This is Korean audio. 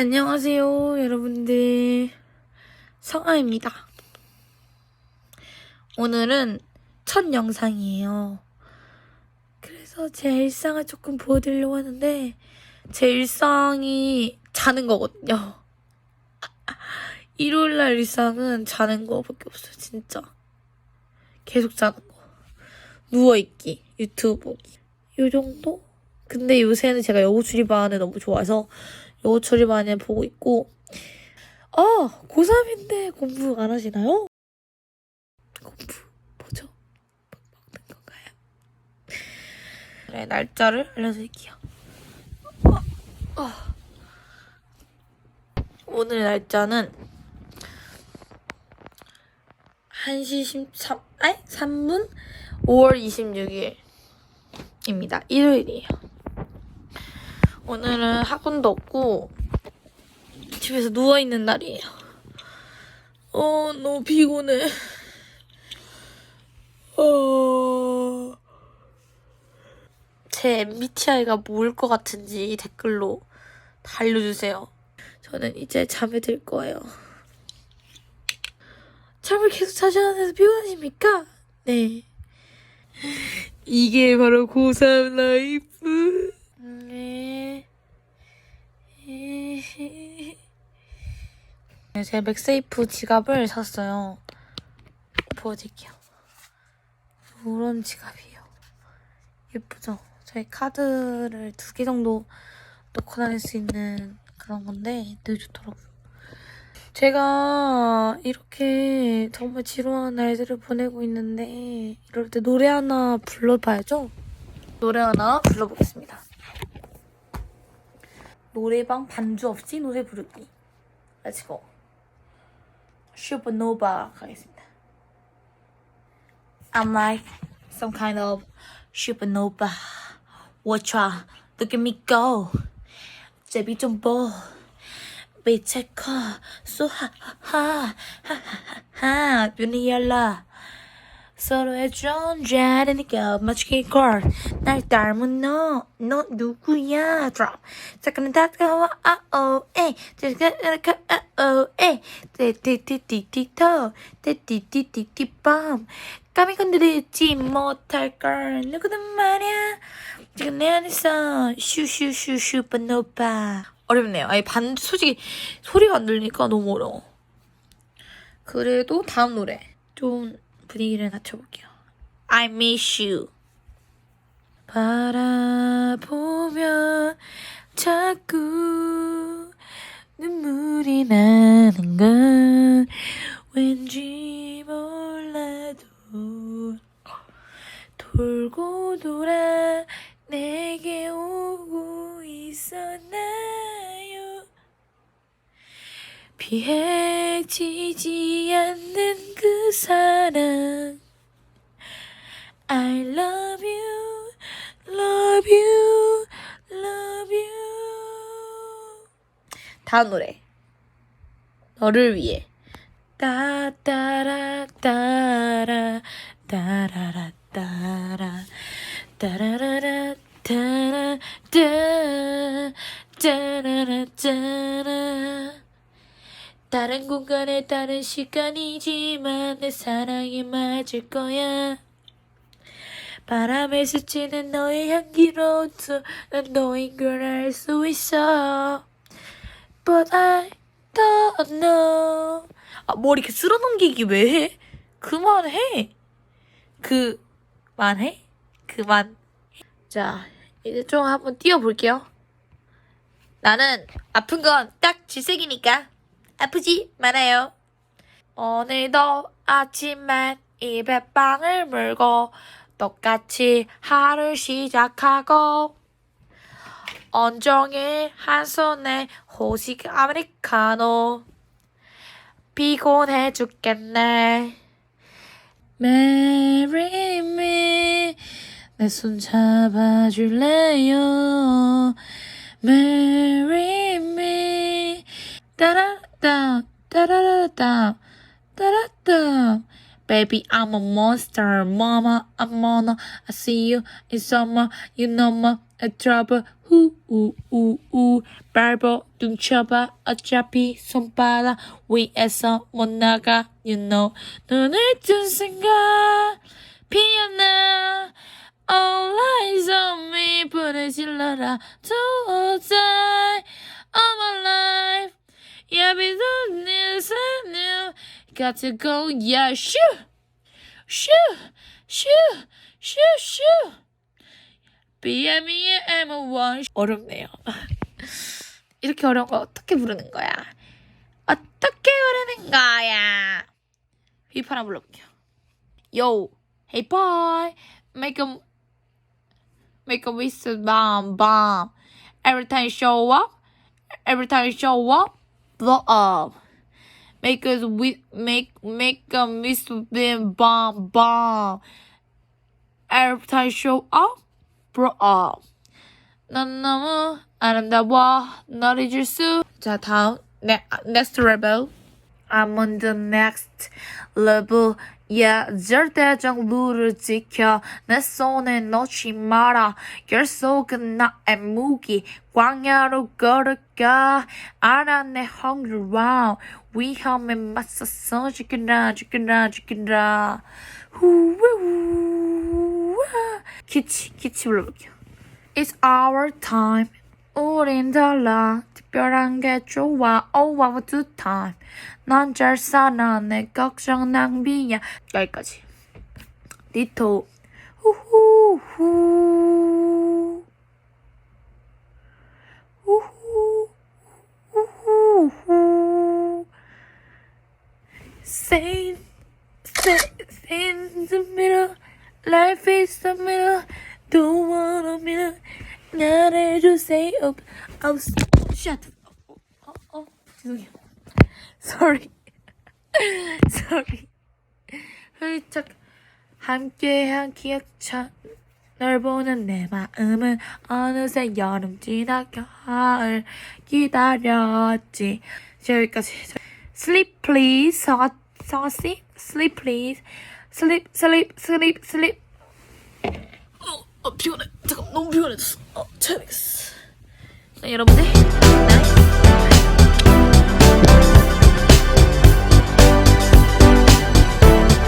안녕하세요, 여러분들. 성아입니다. 오늘은 첫 영상이에요. 그래서 제 일상을 조금 보여드리려고 하는데, 제 일상이 자는 거거든요. 일요일날 일상은 자는 거밖에 없어요, 진짜. 계속 자는 거. 누워있기, 유튜브 보기. 요 정도? 근데 요새는 제가 여고 출입반을 너무 좋아해서 여고 출입반을 보고 있고 아 고3인데 공부 안 하시나요? 공부 뭐죠? 뭐 먹는 건가요? 네, 날짜를 알려드릴게요. 어, 어. 오늘 날짜는 1시 13, 아니 3분 5월 26일입니다. 일요일이에요. 오늘은 학원도 없고 집에서 누워 있는 날이에요. 어 너무 피곤해. 어. 제 MBTI가 뭘 것 같은지 댓글로 다 알려주세요. 저는 이제 잠에 들 거예요. 잠을 계속 자셔야 해서 피곤하십니까? 네. 이게 바로 고3 라이프. 네. 네, 제가 맥세이프 지갑을 샀어요. 보여드릴게요. 이런 지갑이에요. 예쁘죠? 저희 카드를 두 개 정도 넣고 다닐 수 있는 그런 건데 되게 좋더라고요. 제가 이렇게 정말 지루한 날들을 보내고 있는데 이럴 때 노래 하나 불러봐야죠? 노래 하나 불러보겠습니다. 노래방 반주 없이 노래 부르기. 렛츠고. 슈퍼노바 가겠습니다. I'm like some kind of supernova. Watch out, look at me go. 제비 좀 보. 빛의 커, 쏘하하하하하. 눈이 열라. 서로의 존재라니까 맞추기 걸. 날 닮은 너, 너 누구야? Drop. 잠깐만 다가와, 아오, 에이. 잠깐만, 아오, 에이. 띠띠띠띠띠토, 띠띠띠띠띠밤. 감히 건드리지 못할 걸. 누구든 말이야. 지금 내 안에서 슈슈슈 슈퍼노바. 어렵네요. 아니, 반, 솔직히 소리가 안 들리니까 너무 어려워. 그래도 다음 노래. 좀 분위기를 낮춰볼게요. I miss you. 바라보면 자꾸 눈물이 나는 건 왠지 몰라도 돌고 돌아 내 피해 지지 않는 그 사랑. I love you, love you, love you. 다음 노래. 너를 위해. 따따라 따라 따라라 따라. 따라라라 따라 따 따라라 따라 다른 공간에 다른 시간이지만 내 사랑이 맞을 거야. 바람에 스치는 너의 향기로도 난 너인 걸 알 수 있어. But I don't know. 아, 머리 이렇게 쓸어 넘기기 왜 해? 그만해. 그만해? 그만. 자, 이제 좀 한번 뛰어볼게요. 나는 아픈 건 딱 질색이니까. 아프지 말아요. 오늘도 아침만 입에 빵을 물고 똑같이 하루 시작하고 온종일 한 손에 호식 아메리카노 피곤해 죽겠네. Marry me 내 손 잡아줄래요? Marry me 따라 따 따라라따 따라따 Baby, I'm a monster. Mama, I'm on. I see you in summer. You know my trouble. 후, 우, 우, 우. 밟아, 둥쳐봐. 어차피 손바닥 위에서 못 나가. You know. 눈을 뜬 순간 피어나. All eyes on me. 불을 질러라. To Got to go, yeah, shoo, shoo, shoo, shoo, shoo. BME M1 어렵네요. 이렇게 어려운 거 어떻게 부르는 거야? 어떻게 부르는 거야? 휘파 하나 불러볼게요. Yo, hey boy, make a make a whistle bomb bomb. Every time you show up, every time you show up, blow up. Make us we make make a whistle bomb bomb. Every time you show up, blow up. 넌 너무 아름다워 널 잊을 수. 자 다음 ne, next level. I'm on the next level. Yeah, 절대적 룰을 지켜 내 손에 놓지 마라. 결속은 나의 무기. 광야로 걸어가. 알아 내 wow. 위험에 맞서서 지켜라 지켜라 지켜라. 후후후. 키치 키치 불러볼게요. It's our time. 우린 달라. 특별한 게 좋아. Oh, one two time. 넌잘 살아. 내 걱정 낭비야. 여기까지. 디토. 후후후. 후후. 후후후. Sing, sing, in the middle. Life is the middle. Don't wanna middle. 나를 주세요. Oh, shut. 어, 어, 어, 죄송해요. Sorry. Sorry. 훌쩍 함께한 기억처 널 보는 내 마음은 어느새 여름 지나 가을 기다렸지. 자, 여기까지. Sleep please. 성아, 성아 씨. Sleep please. Sleep, sleep, sleep, sleep. 어, 어 피곤해. 잠깐 너무 피곤해졌어. 어, 자야겠어. 네, 여러분들. 나이.